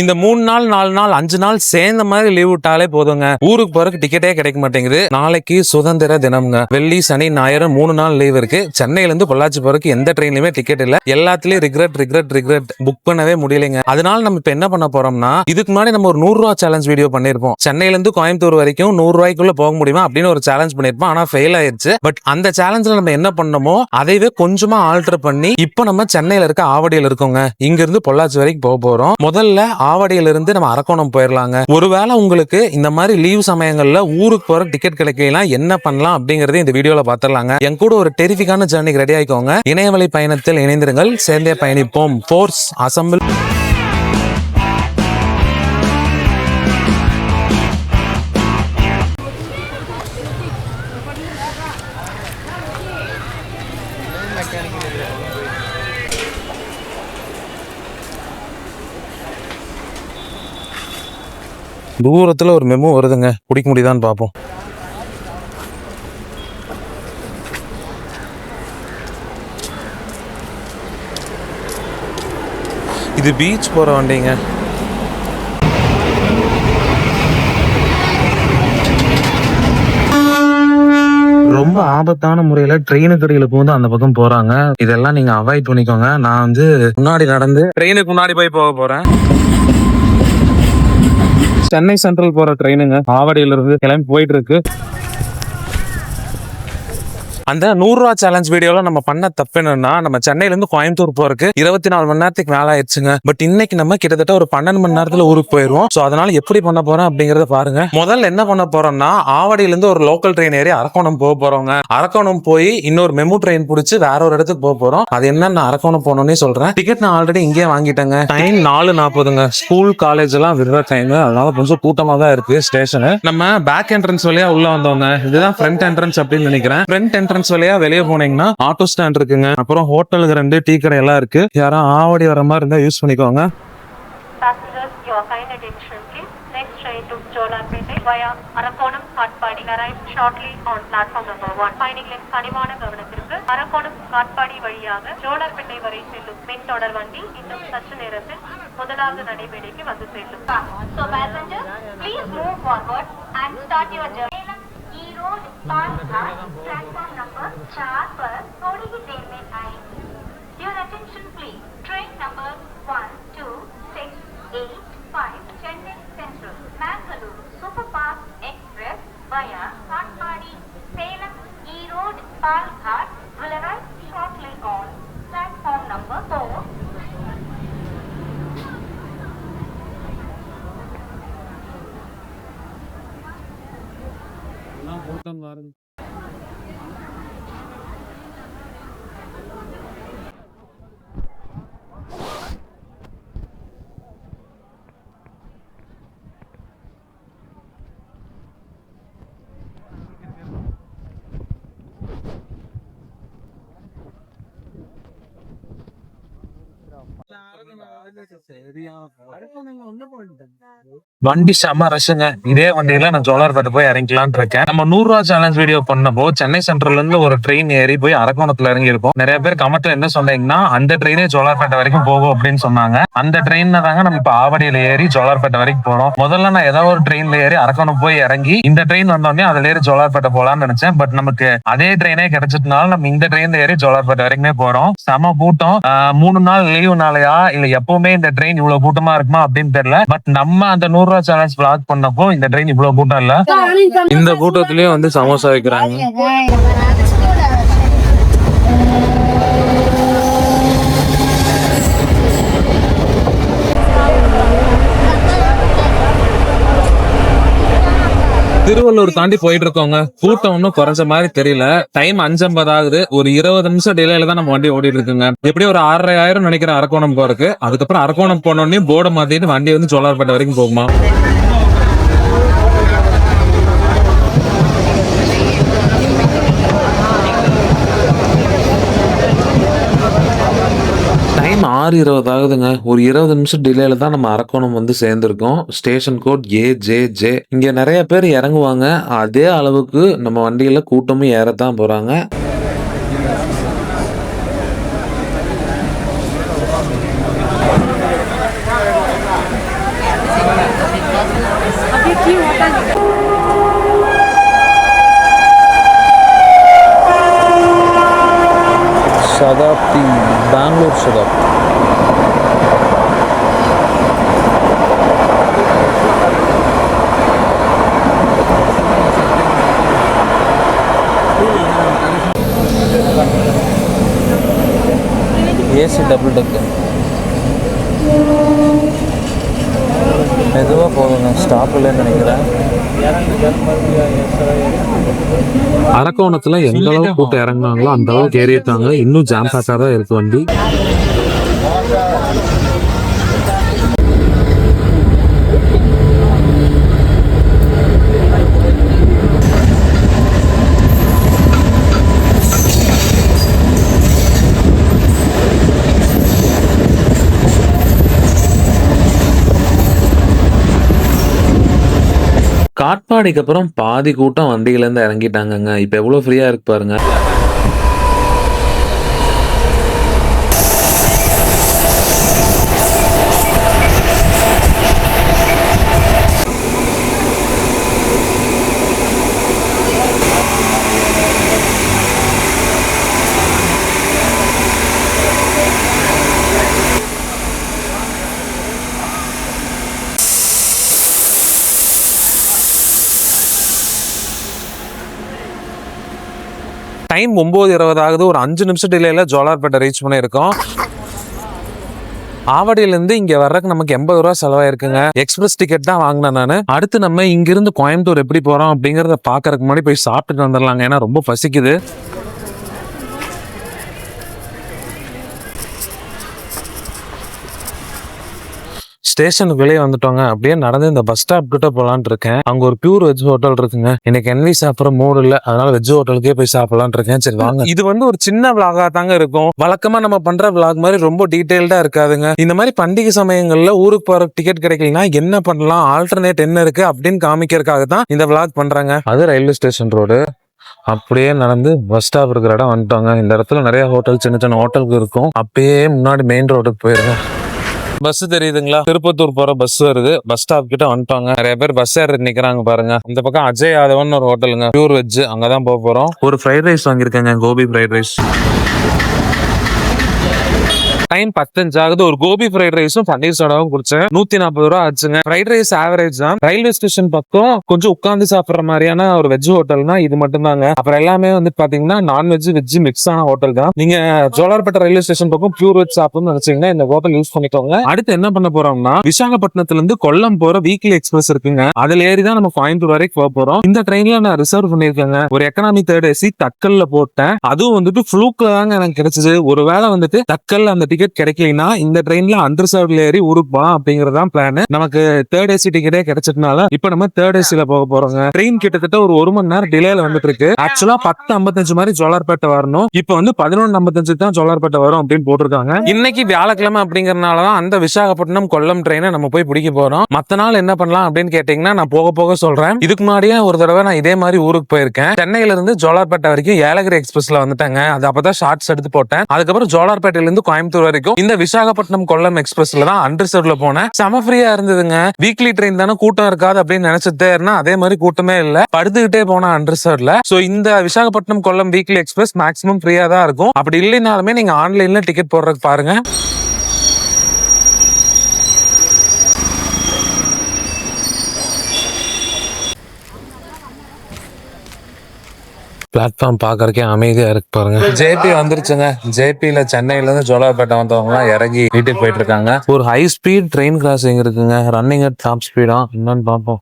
இந்த மூணு நாள் நாலு நாள் அஞ்சு நாள் சேர்ந்த மாதிரி லீவ் விட்டாலே போதுங்க. ஊருக்கு போறதுக்கு டிக்கெட்டே கிடைக்க மாட்டேங்குது. நாளைக்கு சுதந்திர தினம்ங்க. வெள்ளி சனி ஞாயிறு மூணு நாள் லீவ் இருக்கு. சென்னையில இருந்து பொள்ளாச்சி போறதுக்கு எந்த ட்ரெயின்லயுமே டிக்கெட் இல்ல. எல்லாத்துலயும் ரிக்ரெட் ரிக்ரெட் ரிக்ரெட் புக் பண்ணவே முடியலைங்க. அதனால நம்ம இப்ப என்ன பண்ண போறோம்னா இதுக்கு முன்னாடி நம்ம ஒரு நூறு ரூபா சேலஞ்ச் வீடியோ பண்ணிருப்போம் சென்னையில இருந்து கோயம்புத்தூர் வரைக்கும் நூறு ரூபாய்க்குள்ள போக முடியுமா அப்படின்னு ஒரு சேலஞ்ச் பண்ணிருப்போம் ஆனா ஃபெயில் ஆயிருச்சு. பட் அந்த சேலஞ்சில் நம்ம என்ன பண்ணமோ அதைவே கொஞ்சமா ஆல்டர் பண்ணி இப்போ நம்ம சென்னையில இருக்க ஆவடியில் இருக்கோங்க. இங்க இருந்து பொள்ளாச்சி வரைக்கும் போக போறோம். முதல்ல மாவடியிலிருந்து நம்ம அரக்கோணம் போயிடலாங்க ஒருவேளை உங்களுக்கு இந்த மாதிரி லீவ் சமயங்களில் ஊருக்கு போற டிக்கெட் கிடைக்கலாம் என்ன பண்ணலாம் அப்படிங்கறத இந்த வீடியோல பாத்திரலாங்க. என் கூட ஒரு டெரிஃபிக்கான ஜர்னிக்கு ரெடி ஆயிக்கோங்க. இணையவழி பயணத்தில் இணைந்திருங்கள். சேர்ந்தே பயணிப்போம். ஃபோர்ஸ் அசம்பிள் தூரத்துல ஒரு மெமோ வருதுங்க. பிடிக்க முடியுதான்னு பார்ப்போம் இது பீச் போற வண்டிங்க. ரொம்ப ஆபத்தான முறையில ட்ரெயினுக்கு அடியில போந்து அந்த பக்கம் போறாங்க. இதெல்லாம் நீங்க அவாய்ட் பண்ணிக்கோங்க. நான் வந்து முன்னாடி நடந்து ட்ரெயினுக்கு முன்னாடி போய் போக போறேன். சென்னை சென்ட்ரல் போற ட்ரெயினுங்க ஆவடியில இருந்து கிளம்பி போயிட்டு இருக்கு. அந்த நூறுரூவா சேலஞ்ச் வீடியோல நம்ம பண்ண தப்பு என்னன்னா நம்ம சென்னையில இருந்து கோயம்புத்தூர் போறதுக்கு இருபத்தி நாலு மணி நேரத்துக்கு மேல ஆயிடுச்சுங்க. பட் இன்னைக்கு நம்ம கிட்டத்தட்ட ஒரு பன்னெண்டு மணி நேரத்துல ஊருக்கு போயிருவோம். சோ அதனால எப்படி பண்ண போறோம் அப்படிங்கறத பாருங்க. முதல்ல என்ன பண்ண போறோம்னா ஆவடியில இருந்து ஒரு லோக்கல் ட்ரெயின் ஏறி அரக்கோணம் போக போறோங்க. அரக்கோணம் போய் இன்னொரு மெமு ட்ரெயின் பிடிச்சி வேற ஒரு இடத்துக்கு போக போறோம். அது என்ன நான் அரக்கோணம் போனோன்னே சொல்றேன். டிக்கெட் நான் ஆல்ரெடி இங்கேயே வாங்கிட்டேங்க. டைம் நாலு நாற்பதுங்க. ஸ்கூல் காலேஜ் எல்லாம் விடுற டைம் அதனால கொஞ்சம் கூட்டமா தான் இருக்கு. ஸ்டேஷனு நம்ம பேக் என்ட்ரன்ஸ் வழியா உள்ள வந்தவங்க இதுதான் ஃப்ரண்ட் என்ட்ரன்ஸ் அப்படின்னு நினைக்கிறேன். ஃப்ரண்ட் என்ட்ரன்ஸ் வழியா வெளியே போனீங்கன்னா ஆட்டோ ஸ்டாண்ட் இருக்குங்க அப்புறம் ஹோட்டலுக்கு ரெண்டு டீ கடை எல்லாம் இருக்கு யாரும் ஆவடி வர மாதிரி இருந்தா யூஸ் பண்ணிக்கோங்க Passengers, your kind attention please. Next train to Jolarpete via Arakonam Katpadi arrives shortly on platform number 1. பயணிகளின் கனிவான கவனத்திற்கு அரக்கோணம் காட்பாடி வழியாக ஜோலார்பேட்டை வரை செல்லும் மின் தொடர் வண்டி இன்னும் சற்று நேரத்தில் முதலாவது நடைமேடைக்கு வந்து செல்லும் So passengers, please move forward and start your journey. Road Panchla platform number चार पर थोड़ी ही देर में आएगी your attention please train number one two six eight five Chennai central Mangalore superfast express via Katpadi Salem Erode Palghat adamların வண்டி செம ரசுங்க இதே வண்டியில நான் ஜோலார்பேட்டை போய் இறங்கிக்கலாம்னு இருக்கேன். நம்ம நூறு ரூபா சேலஞ்ச் வீடியோ பண்ணப்போ சென்னை சென்ட்ரல்ல இருந்து ஒரு ட்ரெயின் ஏறி போய் அரக்கோணத்துல இறங்கி இருப்போம் நிறைய பேர் கமெண்ட்ல என்ன சொன்னீங்கன்னா அந்த ட்ரெயினே ஜோலார்பேட்டை வரைக்கும் போகும் அப்படின்னு சொன்னாங்க. அந்த ட்ரெயின்ல தாங்க நம்ம இப்ப ஆவடியில ஏறி ஜோலார்பேட்டை வரைக்கும் போறோம் முதல்ல நான் ஏதாவது ஒரு ட்ரெயின்ல ஏறி அரக்கோணம் போய் இறங்கி இந்த ட்ரெயின் வந்தோடனே அதுல ஏறி ஜோலார்பேட்டை போலாம்னு நினைச்சேன். பட் நமக்கு அதே ட்ரெயினே கிடைச்சதுனால நம்ம இந்த ட்ரெயின்ல ஏறி ஜோலார்பேட்டை வரைக்குமே போறோம். செம கூட்டம். மூணு நாள் லீவு நாளையா? இல்ல எப்பவுமே இந்த ட்ரெயின் இவ்வளவு கூட்டமா இருக்குமா அப்படின்னு தெரியல. பட் நம்ம அந்த நூறு ரூபா சேலஞ்ச் பிளாக் பண்ணப்போ இந்த ட்ரெயின் இவ்வளவு கூட்டம் இல்ல. இந்த கூட்டத்திலயும் வந்து சமோசா வைக்கிறாங்க. திருவள்ளூர் தாண்டி போயிட்டு இருக்கோங்க கூட்டம் ஒன்றும் குறைஞ்ச மாதிரி தெரியல. டைம் அஞ்சம்பது ஆகுது. ஒரு இருபது நிமிஷம் டிலேல தான் நம்ம வண்டி ஓடிட்டு இருக்குங்க எப்படியும் ஒரு ஆறரை ஆயிரம் நினைக்கிறேன் அரக்கோணம் போறதுக்கு. அதுக்கப்புறம் அரக்கோணம் போனோடனே போர்டை மாத்திட்டு வண்டி வந்து ஜோலார்பேட்டை வரைக்கும் போகுமா? டைம் ஆறு இருபது ஆகுதுங்க. ஒரு இருபது நிமிஷம் டிலேல தான் நம்ம அரக்கோணம் வந்து சேர்ந்துருக்கோம். Station code A J J இங்க நிறைய பேர் இறங்குவாங்க. அதே அளவுக்கு நம்ம வண்டியில கூட்டமும் ஏறத்தான் போறாங்க. Shatabdi Bengaluru Shatabdi. AC double deck மெதுவாக போகுங்க ஸ்டாப் இல்லைன்னு நினைக்கிறேன். அரக்கோணத்தில் எந்த அளவுக்கு கூட்டம் இறங்குனாங்களோ அந்த அளவுக்கு ஏறிட்டாங்க இன்னும் ஜாம் பேக்காக தான் இருக்கு வண்டி. காட்பாடிக்கு அப்புறம் பாதி கூட்டம் வண்டியிலேருந்து இறங்கிட்டாங்கங்க. இப்போ எவ்வளோ ஃப்ரீயாக இருக்கு பாருங்க. டைம் ஒம்பது இருபது ஆகுது. ஒரு அஞ்சு நிமிஷம் டிலேல ஜோலார்பேட்டை ரீச் பண்ணியிருக்கோம் ஆவடியிலேருந்து இங்கே வர்றதுக்கு நமக்கு எண்பது ரூபா செலவாயிருக்குங்க. எக்ஸ்பிரஸ் டிக்கெட் தான் வாங்கினேன் நான். அடுத்து நம்ம இங்கிருந்து கோயம்புத்தூர் எப்படி போகிறோம் அப்படிங்கிறத பார்க்கறதுக்கு முன்னாடி போய் சாப்பிட்டுட்டு வந்துடலாங்க. ஏன்னா ரொம்ப பசிக்குது. ஸ்டேஷனுக்கு வெளியே வந்துட்டோங்க. அப்படியே நடந்து இந்த பஸ் ஸ்டாப் கிட்ட போலான்னு இருக்கேன். அங்க ஒரு பியூர் வெஜ் ஹோட்டல் இருக்குங்க. எனக்கு என்வி சாப்பிட்ற மூடு இல்ல. அதனால வெஜ் ஹோட்டலுக்கே போய் சாப்பிடலாம்னு இருக்கேன். சரி வாங்க. இது வந்து ஒரு சின்ன விளாகா தாங்க இருக்கும். வழக்கமா நம்ம பண்ற விளாக் மாதிரி ரொம்ப டீட்டெயில்டா இருக்காதுங்க. இந்த மாதிரி பண்டிகை சமயங்கள்ல ஊருக்கு போற டிக்கெட் கிடைக்கலனா என்ன பண்ணலாம்? ஆல்டர்னேட் என்ன இருக்கு? அப்படின்னு காமிக்கிறதுக்காக தான் இந்த விளாக் பண்றாங்க. அது ரயில்வே ஸ்டேஷன் ரோடு அப்படியே நடந்து பஸ் ஸ்டாப் இருக்கிற இடம் வந்துட்டோங்க. இந்த இடத்துல நிறைய ஹோட்டல் சின்ன சின்ன ஹோட்டலுக்கு இருக்கும். அப்படியே முன்னாடி மெயின் ரோடுக்கு போயிருங்க. பஸ் தெரியுதுங்களா? திருப்பத்தூர் போற பஸ் வருது. பஸ் ஸ்டாப் கிட்ட வந்துட்டாங்க. நிறைய பேர் பஸ் ஏறி நிக்கிறாங்க பாருங்க. இந்த பக்கம் அஜய் யாதவன் ஒரு ஹோட்டலுங்க பியூர் வெஜ் அங்கதான் போக போறோம். ஒரு ஃப்ரைட் ரைஸ் வாங்கியிருக்கேங்க. கோபி ஃப்ரைட் ரைஸ் டைம் பத்தஞ்சு ஆகுது ஒரு கோபி ஃப்ரைட் ரைஸும் பன்னீர் சோடாவும் குடிச்சேன். நூத்தி நாற்பது ரூபா ஆச்சுங்க. ஃப்ரைட் ரைஸ் ஆவரேஜ் தான். ரயில்வே ஸ்டேஷன் பக்கம் கொஞ்சம் உட்காந்து சாப்பிடுற மாதிரியான ஒரு வெஜ் ஹோட்டல்னா இது மட்டும் தாங்க அப்புறம் எல்லாமே வந்து பாத்தீங்கன்னா நான்வெஜ் வெஜ் மிக்ஸ் ஆன ஹோட்டல் தான். நீங்க ஜோலார்பேட்டை ரயில்வே ஸ்டேஷன் பக்கம் பியூர் வெஜ் சாப்பிடணும்னு நினைச்சீங்கன்னா இந்த ஹோட்டல் யூஸ் பண்ணிக்கோங்க. அடுத்து என்ன பண்ண போறோம்னா விசாகப்பட்டினத்துல இருந்து கொல்லம் போற வீக்லி எக்ஸ்பிரஸ் இருக்குங்க. அதுல ஏறி தான் நம்ம கோயம்புத்தூர் வரைக்கும் போக போறோம். இந்த ட்ரெயின்ல நான் ரிசர்வ் பண்ணிருக்கேங்க ஒரு எக்கனாமி தேர்ட் ஏசி தக்கல்ல போட்டேன். அதுவும் வந்துட்டு ஃப்ளூக்ல தாங்க எனக்கு கிடைச்சது. ஒருவேளை வந்துட்டு தக்கல்ல அந்த டிக்கெட் டிக்கெட் கிடைக்கலனா இந்த ட்ரெயின்ல அண்டர்சர்வ்ல ஏறி ஊருக்கு போலாம் அப்படிங்கறதான் பிளான் நமக்கு தேர்ட் ஏசி டிக்கெட்டே கிடைச்சதுனால இப்ப நம்ம தேர்ட் ஏசில போக போறோங்க. ட்ரெயின் கிட்டத்தட்ட ஒரு ஒரு மணி நேரம் டிலேல வந்துட்டு இருக்கு ஆக்சுவலா பத்து ஐம்பத்தஞ்சு மாதிரி ஜோலார்பேட்டை வரணும். இப்ப வந்து பதினொன்று ஐம்பத்தஞ்சு தான் ஜோலார்பேட்டை வரும் அப்படின்னு போட்டிருக்காங்க. இன்னைக்கு வியாழக்கிழமை அப்படிங்கறதுனாலதான் அந்த விசாகப்பட்டினம் கொல்லம் ட்ரெயினை நம்ம போய் பிடிக்க போறோம். மத்த நாள் என்ன பண்ணலாம் அப்படின்னு கேட்டீங்கன்னா நான் போக போக சொல்றேன். இதுக்கு முன்னாடியே ஒரு தடவை நான் இதே மாதிரி ஊருக்கு போயிருக்கேன். சென்னையில இருந்து ஜோலார்பேட்டை வரைக்கும் ஏலகிரி எக்ஸ்பிரஸ்ல வந்துட்டாங்க. அது அப்பதான் ஷார்ட்ஸ் எடுத்து போட்டேன். அதுக்கப்புறம் ஜோலார்பேட்டையில இருந்து கோயம்புத்தூர் வரைக்கும் இந்த விசாகப்பட்டினம் கொல்லம் எக்ஸ்பிரஸ்ல தான் அன்ரிசர்வ்ல போனேன். செம ஃப்ரீயா இருந்ததுங்க. வீக்லி ட்ரெயின் தானே கூட்டம் இருக்காது அப்படின்னு நினைச்சிட்டே இருந்தா அதே மாதிரி கூட்டமே இல்ல. படுத்துக்கிட்டே போன அன்ரிசர்வ்ல சோ இந்த Visakhapatnam Kollam weekly express maximum ஃப்ரீயா தான் இருக்கும். அப்படி இல்லைனாலுமே நீங்க ஆன்லைன்ல டிக்கெட் போடுறதுக்கு பாருங்க. பிளாட்ஃபார்ம் பார்க்கறக்கே அமைதியா இருக்கு பாருங்க. ஜேபி வந்துருச்சுங்க. ஜேபியில சென்னையில இருந்து ஜோலார்பேட்டை வந்தவங்க எல்லாம் இறங்கி வீட்டுக்கு போயிட்டு இருக்காங்க. ஒரு ஹை ஸ்பீட் ட்ரெயின் கிராசிங் இருக்குங்க. ரன்னிங் அட் டாப் ஸ்பீடா என்னன்னு பார்ப்போம்.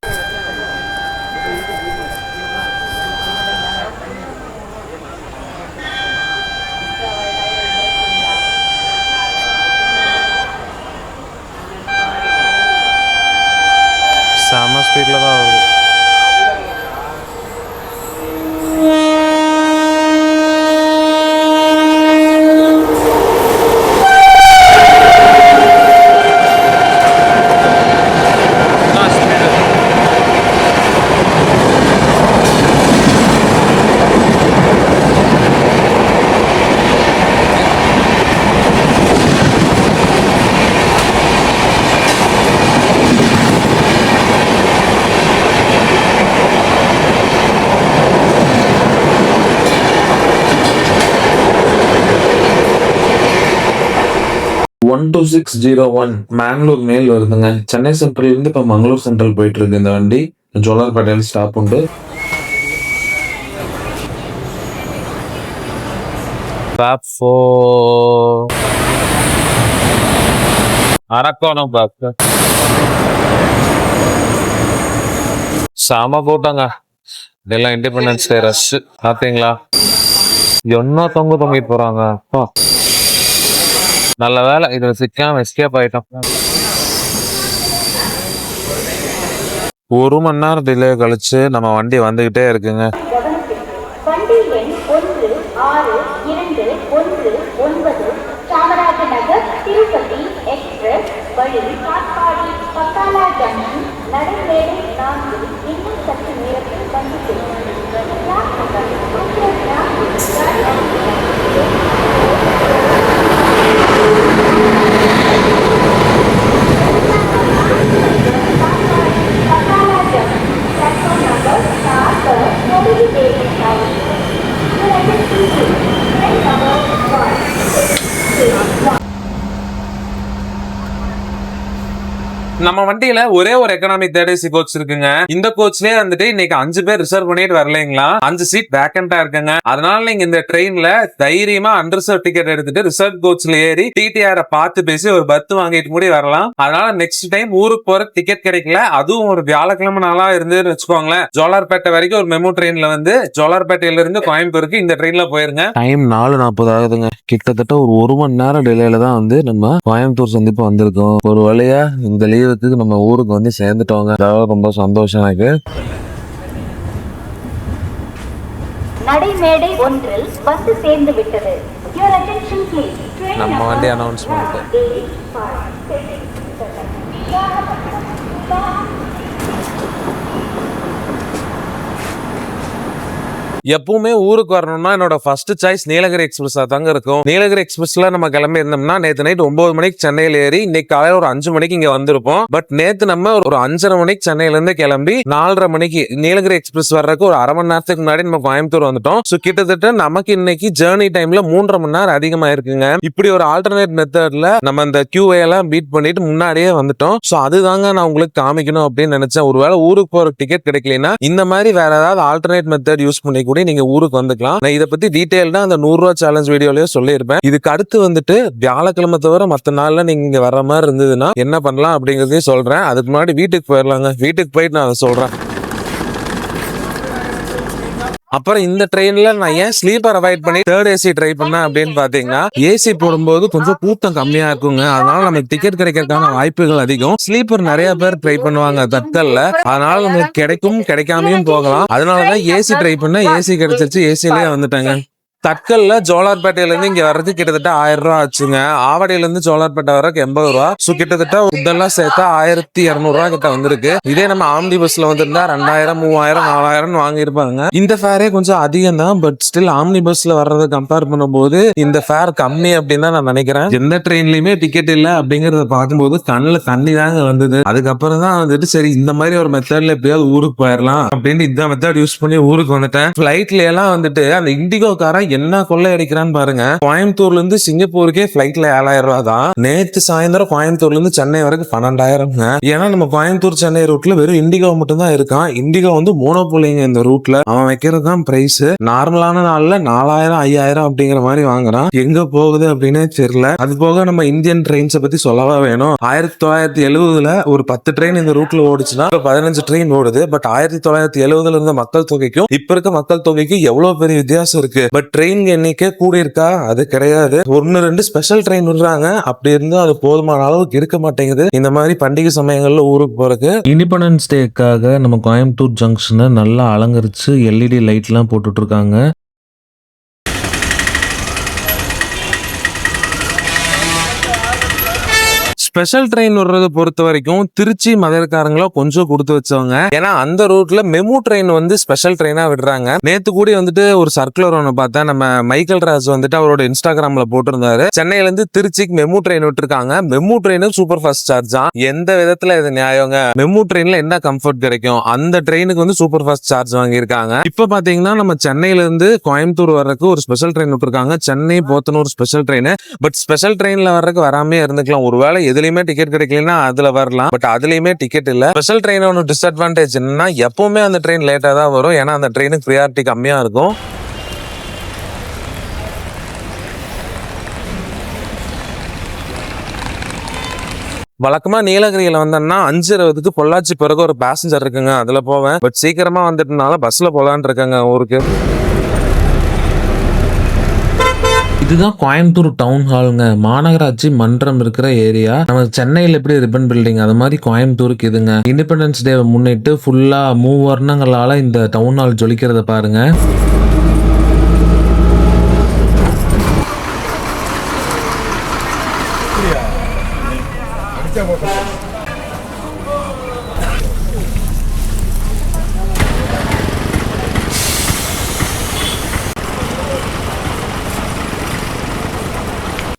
One two six zero one Mangalore mail வருதுங்க. சென்னை சென்ட்ரல் இருந்து இப்போ மங்களூர் சென்ட்ரல் போயிட்டு இருக்கு இந்த வண்டி. ஜோலார்பேட்டையில் ஸ்டாப் உண்டு. அரக்கோணம் பார்க்க. செம கூட்டங்க. இதெல்லாம் இண்டிபெண்டன்ஸ் டே ரஷ் பாத்தீங்களா? என்ன தொங்க தொங்கிட்டு போறாங்க. அப்பா நல்ல வேலை. இதுல சிக்காம எஸ்கேப் ஆயிட்டோம். ஒரு மணி நேரம் டிலே கழிச்சு நம்ம வண்டி வந்துகிட்டே இருக்குங்க. நம்ம வண்டியில ஒரே ஒரு எக்கனாமிக் தேர்ட் ஏசி கோச் இருக்குங்க. இந்த கோச்லயே வந்துட்டு இன்னைக்கு அஞ்சு பேர் ரிசர்வ் பண்ணிட்டு வரலைங்களா? அஞ்சு சீட் வேக்கண்டா இருக்குங்க. அதனால நீங்க இந்த ட்ரெயின்ல தைரியமா அன்ரிசர்வ் டிக்கெட் எடுத்துட்டு ரிசர்வ் கோச்ல ஏறி டிடிஆர் பார்த்து பேசி ஒரு பர்த் வாங்கிட்டு கூட வரலாம். அதனால நெக்ஸ்ட் டைம் ஊருக்கு போற டிக்கெட் கிடைக்கல. அதுவும் ஒரு வியாழக்கிழமை நாளா இருந்துன்னு வச்சுக்கோங்களேன். ஜோலார்பேட்டை வரைக்கும் ஒரு மெமோ ட்ரெயின்ல வந்து ஜோலார்பேட்டையில இருந்து கோயம்புத்தூருக்கு இந்த ட்ரெயின்ல போயிருங்க. டைம் நாலு நாற்பது ஆகுதுங்க. கிட்டத்தட்ட ஒரு ஒரு மணி நேரம் டிலேல தான் வந்து நம்ம கோயம்புத்தூர் சந்திப்பு வந்திருக்கோம். ஒரு வழியா இந்த லீவுக்கு நம்ம ஊருக்கு வந்து சேர்ந்துட்டோங்க அதாவது ரொம்ப சந்தோஷம் எனக்கு. நடைமேடை ஒன்றில் வந்து சேர்ந்து விட்டது. நம்ம எப்பவுமே ஊருக்கு வரணும்னா என்னோட ஃபர்ஸ்ட் சாய்ஸ் நீலகிரி எக்ஸ்பிரஸா தாங்க இருக்கும். நீலகிரி எக்ஸ்பிரஸ்ல நம்ம கிளம்பி இருந்தோம்னா நேற்று நைட் ஒன்பது மணிக்கு சென்னையில ஏறி இன்னைக்கு காலையில ஒரு அஞ்சு மணிக்கு இங்க வந்திருப்போம். பட் நேற்று நம்ம ஒரு அஞ்சரை மணிக்கு சென்னையில இருந்து கிளம்பி நாலரை மணிக்கு நீலகிரி எக்ஸ்பிரஸ் வர்றதுக்கு ஒரு அரை மணி நேரத்துக்கு முன்னாடி நம்ம கோயம்புத்தூர் வந்துட்டோம். ஸோ கிட்டத்தட்ட நமக்கு இன்னைக்கு ஜேர்னி டைம்ல மூன்றரை மணி நேரம் அதிகமா இருக்குங்க இப்படி ஒரு ஆல்டர்னேட் மெத்தட்ல நம்ம இந்த கியூஏ எல்லாம் பீட் பண்ணிட்டு முன்னாடியே வந்துட்டோம். ஸோ அதுதாங்க நான் உங்களுக்கு காமிக்கணும் அப்படின்னு நினைச்சேன். ஒருவேளை ஊருக்கு போற டிக்கெட் கிடைக்கலனா இந்த மாதிரி வேற ஏதாவது ஆல்டர்னேட் மெத்தட் யூஸ் பண்ணி கூட நீங்க ஊருக்கு வந்துக்கலாம். நான் இதை பத்தி டீட்டெயில்டா அந்த நூறு ரூபா சேலஞ்ச் வீடியோலயே சொல்லியிருப்பேன். இதுக்கு அடுத்து வந்துட்டு வியாழக்கிழமை தவிர மத்த நாள்ல நீங்க இங்க வர மாதிரி இருந்ததுன்னா என்ன பண்ணலாம் அப்படிங்கறதையும் சொல்றேன். அதுக்கு முன்னாடி வீட்டுக்கு போயிடலாங்க வீட்டுக்கு போயிட்டு நான் அதை சொல்றேன். அப்புறம் இந்த ட்ரெயின்ல நான் ஏன் ஸ்லீப்பர் அவாய்ட் பண்ணி தேர்ட் ஏசி ட்ரை பண்ணேன் அப்படின்னு பாத்தீங்கன்னா ஏசி போடும்போது கொஞ்சம் கூட்டம் கம்மியா இருக்குங்க. அதனால நமக்கு டிக்கெட் கிடைக்கிறதுக்கான வாய்ப்புகள் அதிகம். ஸ்லீப்பர் நிறைய பேர் ட்ரை பண்ணுவாங்க தட்கல்ல அதனால நமக்கு கிடைக்கும் கிடைக்காமையும் போகலாம். அதனாலதான் ஏசி ட்ரை பண்ண ஏசி கிடைச்சிருச்சு. ஏசிலேயே வந்துட்டாங்க. தட்கல்ல ஜோலார்பேட்டையில இருந்து இங்க வர்றதுக்கு கிட்டத்தட்ட ஆயிரம் ரூபாய் ஆச்சுங்க. ஆவடியில இருந்து ஜோலார்பேட்டை வர்றதுக்கு எண்பது ரூபா. சோ கிட்டத்தட்ட இதெல்லாம் சேர்த்தா ஆயிரத்தி இருநூறு ரூபா கிட்ட வந்திருக்கு. இதே நம்ம ஆம்னி பஸ்ல வந்திருந்தா ரெண்டாயிரம் மூவாயிரம் நாலாயிரம் வாங்கியிருப்பாங்க. இந்த ஃபேரே கொஞ்சம் அதிகம் தான். பட் ஸ்டில் ஆம்னி பஸ்ல வர்றதை கம்பேர் பண்ணும்போது இந்த ஃபேர் கம்மி அப்படின்னு தான் நான் நினைக்கிறேன். எந்த ட்ரெயின்லயுமே டிக்கெட் இல்ல அப்படிங்கறத பார்க்கும்போது கண்ணுல தண்ணி தாங்க வந்தது. அதுக்கப்புறம் தான் வந்துட்டு சரி இந்த மாதிரி ஒரு மெத்தட்ல எப்படியாவது ஊருக்கு போயிடலாம் அப்படின்னு இந்த மெத்தட் யூஸ் பண்ணி ஊருக்கு வந்துட்டேன். ஃபிளைட்ல எல்லாம் வந்துட்டு அந்த இண்டிகோ காரை என்ன கொள்ளை அடிக்கிறான்னு பாருங்க. கோயம்புத்தூர்ல இருந்து சிங்கப்பூருக்கே பிளைட்ல ஏழாயிரம் ரூபாய் தான். நேத்து சாயந்தரம் கோயம்புத்தூர்ல இருந்து சென்னை வரைக்கும் பன்னெண்டாயிரம்ங்க. ஏன்னா நம்ம கோயம்புத்தூர் சென்னை ரூட்ல வெறும் இண்டிகோ மட்டும் தான் இருக்கான். இண்டிகோ வந்து மோனோபோலிங்க இந்த ரூட்ல அவன் வைக்கிறது தான் பிரைஸ் நார்மலான நாள்ல நாலாயிரம் ஐயாயிரம் அப்படிங்கிற மாதிரி வாங்குறான். எங்க போகுது அப்படின்னே தெரியல. அது போக நம்ம இந்தியன் ட்ரெயின்ஸை பத்தி சொல்லவா வேணும். ஆயிரத்தி தொள்ளாயிரத்தி எழுவதுல ஒரு பத்து ட்ரெயின் இந்த ரூட்ல ஓடுச்சுன்னா பதினஞ்சு ட்ரெயின் ஓடுது. பட் ஆயிரத்தி தொள்ளாயிரத்தி எழுவதுல இருந்த மக்கள் தொகைக்கும் இப்ப இருக்க மக்கள் தொகைக்கும் எவ்வளவு பெரிய வித்தியாசம் இருக்கு. பட் ட்ரெயின் எண்ணிக்கை கூடி இருக்கா அது கிடையாது. ஒன்னு ரெண்டு ஸ்பெஷல் ட்ரெயின் விடுறாங்க. அப்படி இருந்தும் அது போதுமான அளவுக்கு இருக்க மாட்டேங்குது. இந்த மாதிரி பண்டிகை சமயங்கள்ல ஊருக்கு போறதுக்கு இண்டிபெண்டன்ஸ் டேக்காக நம்ம கோயம்புத்தூர் ஜங்ஷனை நல்லா அலங்கரிச்சு எல்இடி லைட்லாம் போட்டுட்டு இருக்காங்க. ஸ்பெஷல் ட்ரெயின் வர்றதை பொறுத்த வரைக்கும் திருச்சி மதுரைக்காரங்களோ கொஞ்சம் கொடுத்து வச்சவங்க. ஏன்னா அந்த ரூட்ல மெமு ட்ரெயின் வந்து ஸ்பெஷல் ட்ரெயினா விடுறாங்க. நேத்து கூட வந்துட்டு ஒரு சர்க்குலர் ஒன்று பார்த்தேன் நம்ம மைக்கேல் ராஜ் வந்துட்டு அவரோட இன்ஸ்டாகிராம்ல போட்டிருந்தாரு. சென்னையில இருந்து திருச்சிக்கு மெமு ட்ரெயின் விட்டுருக்காங்க. மெமு ட்ரெயினும் சூப்பர் ஃபாஸ்ட் சார்ஜா எந்த விதத்துல இது நியாயங்க? மெமு ட்ரெயின்ல என்ன கம்ஃபர்ட் கிடைக்கும்? அந்த ட்ரெயினுக்கு வந்து சூப்பர் ஃபாஸ்ட் சார்ஜ் வாங்கியிருக்காங்க. இப்ப பாத்தீங்கன்னா நம்ம சென்னையில இருந்து கோயம்புத்தூர் வர்றதுக்கு ஒரு ஸ்பெஷல் ட்ரெயின் விட்டுருக்காங்க. Chennai Podanur special train. But special ட்ரெயின்ல வர்றதுக்கு வராமே இருந்துக்கலாம். ஒருவேளை அதுலயுமே டிக்கெட் கிடைக்கலன்னா அதுல வரலாம். பட் அதுலயுமே டிக்கெட் இல்ல. ஸ்பெஷல் ட்ரெயின் ஒன்று டிஸ்அட்வான்டேஜ் என்னன்னா எப்பவுமே அந்த ட்ரெயின் லேட்டா தான் வரும். ஏன்னா அந்த ட்ரெயினுக்கு ப்ரியாரிட்டி கம்மியா இருக்கும். வழக்கமா நீலகிரியில வந்தேன்னா அஞ்சு இருபதுக்கு பொள்ளாச்சி பிறகு ஒரு பேசஞ்சர் இருக்குங்க. அதுல போவேன். பட் சீக்கிரமா வந்துட்டனால பஸ்ல போலான் இருக்கேங்க ஊருக்கு. இதுதான் கோயம்புத்தூர் டவுன் ஹாலுங்க மாநகராட்சி மன்றம் இருக்கிற ஏரியா நம்ம சென்னையில் எப்படி ரிப்பன் பில்டிங் அது மாதிரி கோயம்புத்தூருக்கு இதுங்க. இண்டிபெண்டன்ஸ் டே முன்னிட்டு ஃபுல்லா மூவர்ணங்களால இந்த டவுன் ஹால் ஜொலிக்கிறத பாருங்க.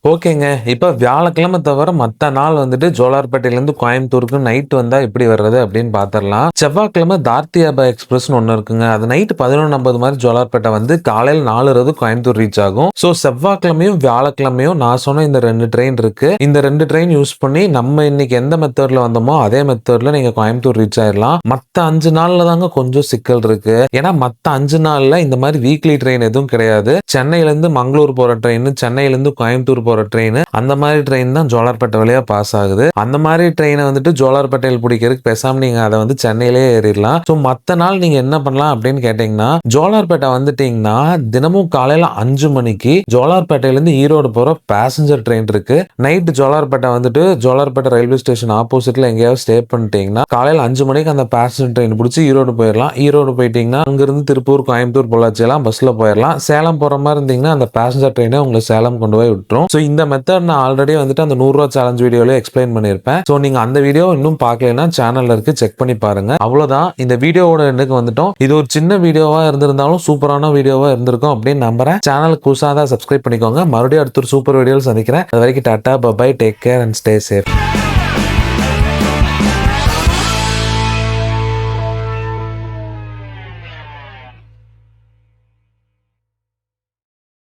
ஓகேங்க. இப்போ வியாழக்கிழமை தவிர மற்ற நாள் வந்துட்டு ஜோலார்பேட்டையிலேருந்து கோயம்புத்தூருக்கு நைட் வந்தால் எப்படி வர்றது அப்படின்னு பார்த்துடலாம் செவ்வாய்க்கிழமை தார்த்தியாபா எக்ஸ்பிரஸ்னு ஒன்று இருக்குங்க. அது நைட் பதினொன்று ஐம்பது மாதிரி ஜோலார்பேட்டை வந்து காலையில் நாலு இருபது கோயம்புத்தூர் ரீச் ஆகும். ஸோ செவ்வாய்க்கிழமையும் வியாழக்கிழமையும் நான் சொன்ன இந்த ரெண்டு ட்ரெயின் இருக்கு. இந்த ரெண்டு ட்ரெயின் யூஸ் பண்ணி நம்ம இன்னைக்கு எந்த மெத்தடில் வந்தோமோ அதே மெத்தடில் நீங்கள் கோயம்புத்தூர் ரீச் ஆயிடலாம் மற்ற அஞ்சு நாளில் தாங்க கொஞ்சம் சிக்கல் இருக்கு. ஏன்னா மற்ற அஞ்சு நாளில் இந்த மாதிரி வீக்லி ட்ரெயின் எதுவும் கிடையாது. சென்னையிலேருந்து மங்களூர் போகிற ட்ரெயின் சென்னையிலேருந்து கோயம்புத்தூர் போகிற போற ட்ரெயின் அந்த மாதிரி ட்ரெயின் தான் ஜோலார்பேட்டை வழியா பாஸ் ஆகுது. அந்த மாதிரி ட்ரெயினை வந்துட்டு ஜோலார்பேட்டையில் பிடிக்கிறதுக்கு பேசாம நீங்க அதை வந்து சென்னையிலே ஏறிடலாம். ஸோ மற்ற நாள் நீங்க என்ன பண்ணலாம் அப்படின்னு கேட்டீங்கன்னா ஜோலார்பேட்டை வந்துட்டீங்கன்னா தினமும் காலையில அஞ்சு மணிக்கு ஜோலார்பேட்டையிலேருந்து ஈரோடு போற பேசஞ்சர் ட்ரெயின் இருக்கு. நைட்டு ஜோலார்பேட்டை வந்துட்டு ஜோலார்பேட்டை ரயில்வே ஸ்டேஷன் ஆப்போசிட்ல எங்கேயாவது ஸ்டே பண்ணிட்டீங்கன்னா காலையில அஞ்சு மணிக்கு அந்த பேசஞ்சர் ட்ரெயின் பிடிச்சி ஈரோடு போயிடலாம். ஈரோடு போயிட்டீங்கன்னா அங்கிருந்து திருப்பூர் கோயம்புத்தூர் பொள்ளாச்சி எல்லாம் பஸ்ல போயிடலாம். சேலம் போற மாதிரி இருந்தீங்கன்னா அந்த பேசஞ்சர் ட்ரெயினை உங்களை சேலம் கொண்டு போய் விட்டுரும். ஸோ இந்த மெத்தட் நான் ஆல்ரெடி வந்துட்டு அந்த நூறுரூவா சேலஞ்ச் வீடியோல எக்ஸ்பிளைன் பண்ணியிருப்பேன். ஸோ நீங்கள் அந்த வீடியோ இன்னும் பார்க்கலன்னா சேனலில் இருக்கு செக் பண்ணி பாருங்க. அவ்வளோதான் இந்த வீடியோவோட எனக்கு வந்துட்டோம். இது ஒரு சின்ன வீடியோவாக இருந்திருந்தாலும் சூப்பரான வீடியோவாக இருந்திருக்கும் அப்படின்னு நம்புறேன். சேனலுக்கு புதுசாக தான் சப்ஸ்கிரைப் பண்ணிக்கோங்க. மறுபடியும் அடுத்த ஒரு சூப்பர் வீடியோவில் சந்திக்கிறேன். அது வரைக்கும் tata bye take care and stay safe